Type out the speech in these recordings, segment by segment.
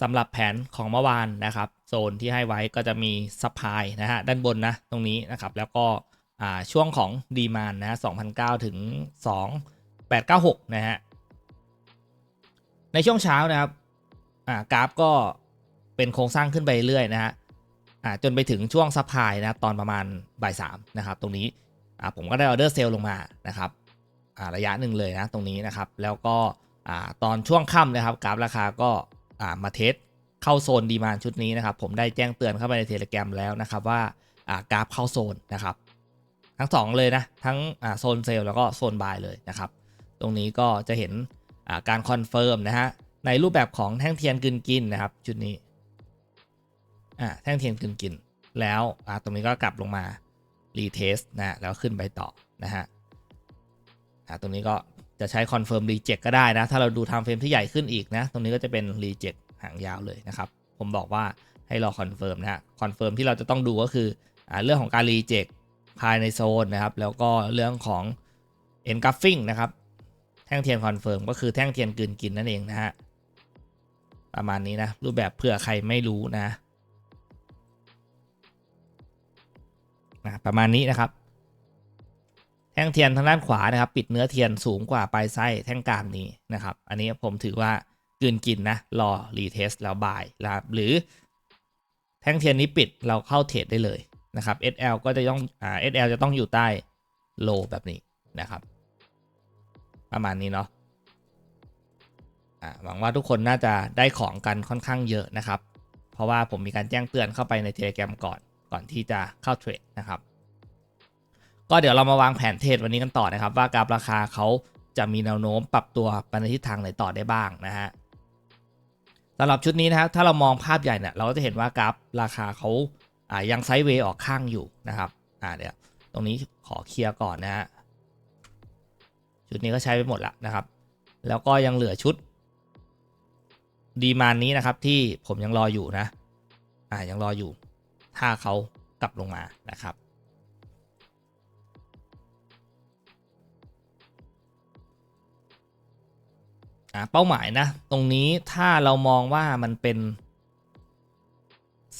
สำหรับแผนของเมื่อวานนะครับ โซนที่ให้ไว้ก็จะมีซัพพลายนะฮะด้านบนนะตรงนี้นะครับ แล้วก็ช่วงของดีมานนะ2,009 ถึง 2896 นะฮะ ในช่วงเช้านะครับกราฟก็เป็นโครงสร้างขึ้นไปเรื่อยนะฮะจนไปถึงช่วงซัพพลายนะตอนประมาณบ่ายสามนะครับ ตรงนี้ผมก็ได้ออเดอร์เซลลงมานะครับระยะหนึ่งเลยนะตรงนี้นะครับ แล้วก็อตอนช่วงค่ำนะครับกราฟราคาก็ามาเทสเข้าโซนดีมานชุดนี้นะครับ ผมได้แจ้งเตือนเข้าไปในเทเล gram แล้วนะครับว่าอ่ากราฟเข้าโซนนะครับ ทั้งสองเลยนะ ทั้งอ่าโซนเซลล์แล้วก็โซนบายเลยนะครับ ตรงนี้ก็จะเห็นอ่าการคอนเฟิร์มนะฮะในรูปแบบของแท่งเทียนกึนกินนะครับจุดนี้อ่าแท่งเทียนกึนกินแล้วอ่าตรงนี้ก็กลับลงมารีเทสนะแล้วขึ้นไปต่อนะฮะอ่าตรงนี้ก็ จะใช้คอนเฟิร์มรีเจ็คก็ได้นะ ถ้าเราดูทม์เฟรมที่ใหญ่ขึ้นอีกนะ ตรงนี้ก็จะเป็นรีเจ็คหางยาวเลยนะครับ ผมบอกว่าให้รอคอนเฟิร์มนะคอนเฟิร์มที่เราจะต้องดูก็คืออเรื่องของการรีเจ็คภายในโซนนะครับ แล้วก็เรื่องของ engulfing นะครับ แท่งเทียนคอนเฟิร์มก็คือแท่งเทียนกืนกินนั่นเองนะฮะ ประมาณนี้นะ รูปแบบเผื่อใครไม่รู้นะนะประมาณนี้นะครับ ท่งเทียนทางด้านขวานะครับ ปิดเนื้อเทียนสูงกว่าปลายไส้แท่งกลางนี้นะครับ อันนี้ผมถือว่ากืนกินนะรอรีเทสแล้วบายนะครับหรือแท่งเทียนนี้ปิดเราเข้าเทรดได้เลยนะครับ SL ก็จะต้องอ่า SL จะต้องอยู่ใต้โลแบบนี้นะครับ ประมาณนี้เนาะอ่าหวังว่าทุกคนน่าจะได้ของกันค่อนข้างเยอะนะครับ เพราะว่าผมมีการแจ้งเตือนเข้าไปในเทเล gram ก่อนก่อนที่จะเข้าเทรดนะครับ ก็เดี๋ยวเรามาวางแผนเทรดวันนี้กันต่อนะครับ ว่ากราฟราคาเขาจะมีแนวโน้มปรับตัวไปในทิศทางไหนต่อได้บ้างนะฮะสำหรับชุดนี้นะครับถ้าเรามองภาพใหญ่เนี่ยเราก็จะเห็นว่ากราฟราคาเขาอ่ายังไซด์เวย์ออกข้างอยู่นะครับอ่าเดี๋ยวตรงนี้ขอเคลียร์ก่อนนะฮะชุดนี้ก็ใช้ไปหมดแล้วนะครับ แล้วก็ยังเหลือชุดดีมานนี้นะครับที่ผมยังรออยู่นะ อ่ายังรออยู่ ถ้าเขากลับลงมานะครับ เป้าหมายนะ ตรงนี้ถ้าเรามองว่ามันเป็น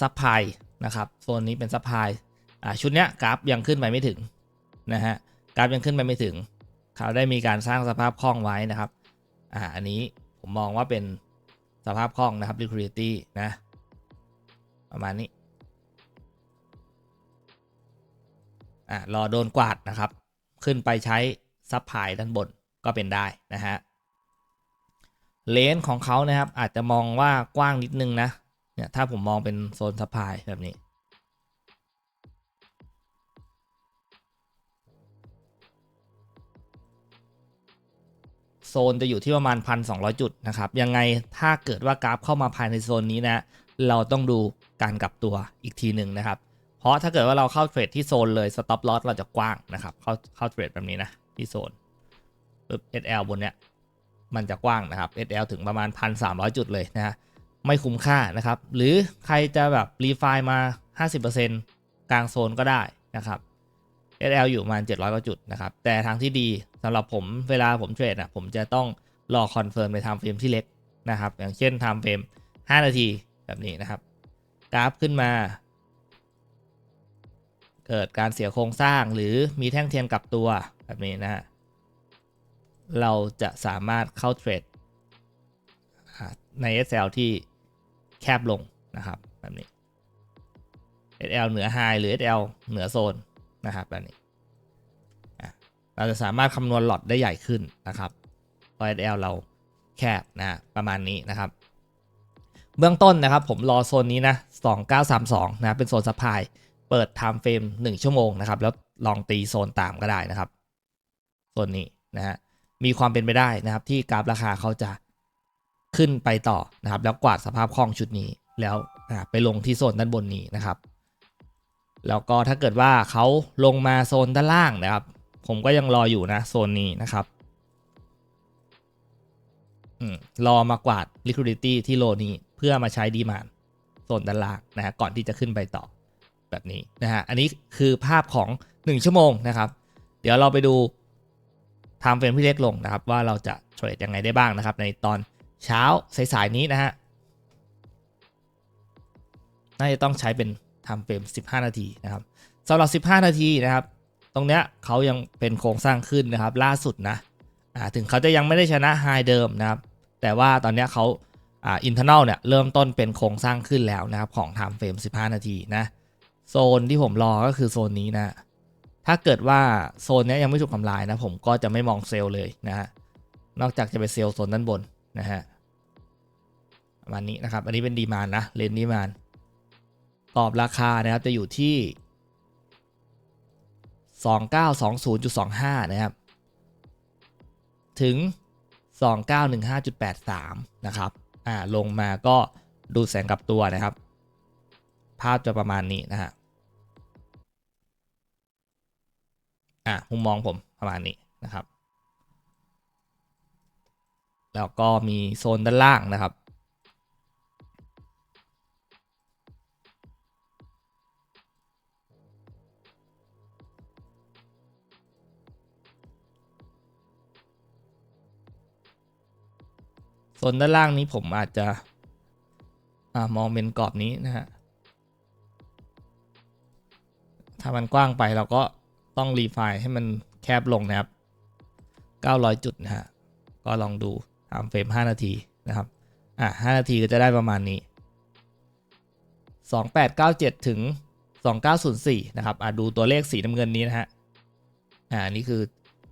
ซัพพลายนะครับโซนนี้เป็นซัพพลายชุดเนี้ยกราฟยังขึ้นไปไม่ถึงนะฮะกราฟยังขึ้นไปไม่ถึง เขาได้มีการสร้างสภาพคล่องไว้นะครับอ่าอันนี้ผมมองว่าเป็นสภาพคล่องนะครับ liquidity นะประมาณนี้อ่ารอโดนกวาดนะครับ ขึ้นไปใช้ซับพลายด้านบนก็เป็นได้นะฮะ เลนของเขานะครับ อาจจะมองว่ากว้างนิดนึงนะเนี่ยถ้าผมมองเป็นโซนซับพายแบบนี้ โซนจะอยู่ที่ประมาณ 1,200 จุดนะครับ ยังไงถ้าเกิดว่ากราฟเข้ามาภายในโซนนี้นะ เราต้องดูการกลับตัวอีกทีหนึ่งนะครับ เพราะถ้าเกิดว่าเราเข้าเทรดที่โซนเลย stop loss เราจะกว้างนะครับ เข้าเข้าเทรดแบบนี้นะที่โซนปึ๊บ SL บนเนี้ย มันจะกว้างนะครับ SL ถึงประมาณ 1,300 จุดเลยนะฮะไม่คุ้มค่านะครับ หรือใครจะแบบรีไฟล์มา 50%กลางโซนก็ได้นะครับ SL อยู่ประมาณ 700กว่าจุดนะครับ แต่ทางที่ดีสำหรับผมเวลาผมเทรดอะผมจะต้องรอคอนเฟิร์มในไทม์เฟรมที่เล็กนะครับ อย่างเช่นไทม์เฟรม5 นาทีแบบนี้นะครับ กราฟขึ้นมา เกิดการเสียโครงสร้างหรือมีแท่งเทียนกลับตัวแบบนี้นะฮะ เราจะสามารถเข้าเทรดใน SL ที่แคบลงนะครับแบบนี้ SL เหนือ High หรือ SL เหนือโซนนะครับแบบนี้เราจะสามารถคำนวณหลอดได้ใหญ่ขึ้นนะครับ OSL เราแคบนะประมาณนี้นะครับ เบื้องต้นนะครับผมรอโซนนี้นะ 2932 นะเป็นโซนสปายเปิด time frame 1 ชั่วโมงนะครับ แล้วลองตีโซนตามก็ได้นะครับ โซนนี้นะฮะ มีความเป็นไปได้นะครับ ที่กราฟราคาเขาจะขึ้นไปต่อนะครับ แล้วกวาดสภาพคล่องชุดนี้แล้วไปลงที่โซนด้านบนนี้นะครับ แล้วก็ถ้าเกิดว่าเขาลงมาโซนด้านล่างนะครับ ผมก็ยังรออยู่นะโซนนี้นะครับอืมรอมากวาด liquidity ที่โลนี้เพื่อมาใช้ดีมานโซนด้านล่างนะฮะก่อนที่จะขึ้นไปต่อแบบนี้นะฮะอันนี้คือภาพของ 1 ชั่วโมงนะครับ เดี๋ยวเราไปดู time frame ที่เล็กลงนะครับ ว่าเราจะเทรดยังไงได้บ้างนะครับ ในตอนเช้าสายๆนี้นะฮะน่าจะต้องใช้เป็น time frame 15 นาทีนะครับสำหรับ 15 นาทีนะครับ ตรงเนี้ยเขายังเป็นโครงสร้างขึ้นนะครับ ล่าสุดนะอ่าถึงเขาจะยังไม่ได้ชนะไฮเดิมนะครับ แต่ว่าตอนเนี้ยเขาอ่าอินเทอร์เนลเนี่ยเริ่มต้นเป็นโครงสร้างขึ้นแล้วนะครับ ของ time frame 15 นาทีนะ โซนที่ผมรอก็คือโซนนี้นะ ถ้าเกิดว่าโซนนี้ยังไม่ถูกทำลายนะผมก็จะไม่มองเซลล์เลยนะฮะ นอกจากจะไปเซลล์โซนด้านบนนะฮะประมาณนี้นะครับ อันนี้เป็นดีมานนะ เลนดีมานกรอบราคานะครับจะอยู่ที่ 2920.25 นะครับ ถึง 2915.83 นะครับ อ่า ลงมาก็ดูแสงกลับตัวนะครับ ภาพจะประมาณนี้นะฮะ อะมุมมองผมประมาณนี้นะครับ แล้วก็มีโซนด้านล่างนะครับโซนด้านล่างนี้ผมอาจจะอมองเป็นกรอบนี้นะฮะ ถ้ามันกว้างไปเราก็ ต้องรีไฟล์ให้มันแคบลงนะครับ 900 จุดนะฮะ ก็ลองดูตามเฟรม 5 นาทีนะครับ อะ 5 นาทีก็จะได้ประมาณนี้ 2897 ถึง 2904 นะครับ อะ ดูตัวเลขสีน้ำเงินนี้นะฮะ อ่า นี่คือ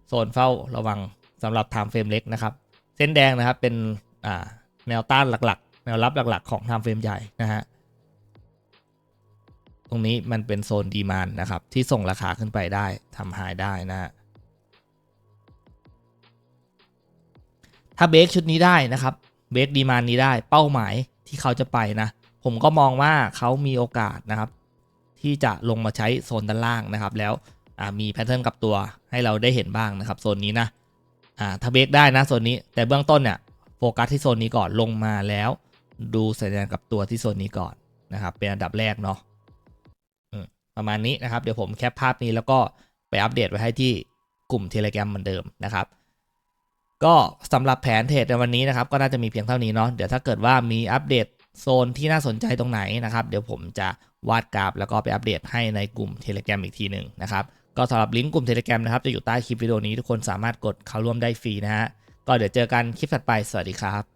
โซนเฝ้าระวังสำหรับ time frame เล็กนะครับ เส้นแดงนะครับเป็น อ่า แนวต้านหลักๆ แนวรับหลักๆ ของ time frame ใหญ่นะฮะ รงนี้มันเป็นโซนดีมานนะครับ ที่ส่งราคาขึ้นไปได้ทำหายได้นะฮะถ้าเบรกชุดนี้ได้นะครับเบรกดีมานนี้ได้เป้าหมายที่เขาจะไปนะ ผมก็มองว่าเขามีโอกาสนะครับ ที่จะลงมาใช้โซนด้านล่างนะครับ แล้วมีแพทเทิร์นกลับตัวให้เราได้เห็นบ้างนะครับโซนนี้นะถ้าเบรกได้นะโซนนี้ แต่เบื้องต้นเนี่ยโฟกัสที่โซนนี้ก่อนลงมาแล้ว ดูสัญญาณกลับตัวที่โซนนี้ก่อนนะครับ เป็นอันดับแรกเนาะ ประมาณนี้นะครับ เดี๋ยวผมแคปภาพนี้แล้วก็ไปอัปเดตไว้ให้ที่กลุ่ม Telegram เหมือนเดิมนะครับก็สำหรับแผนเทรดในวันนี้นะครับ ก็น่าจะมีเพียงเท่านี้เนาะเดี๋ยวถ้าเกิดว่ามีอัปเดตโซนที่น่าสนใจตรงไหนนะครับ เดี๋ยวผมจะวาดกราฟแล้วก็ไปอัปเดตให้ในกลุ่ม Telegram อีกทีหนึ่งนะครับก็สำหรับลิงก์กลุ่ม Telegram นะครับ จะอยู่ใต้คลิปวิดีโอนี้ทุกคนสามารถกดเข้าร่วมได้ฟรีนะฮะก็เดี๋ยวเจอกันคลิปถัดไปสวัสดีครับ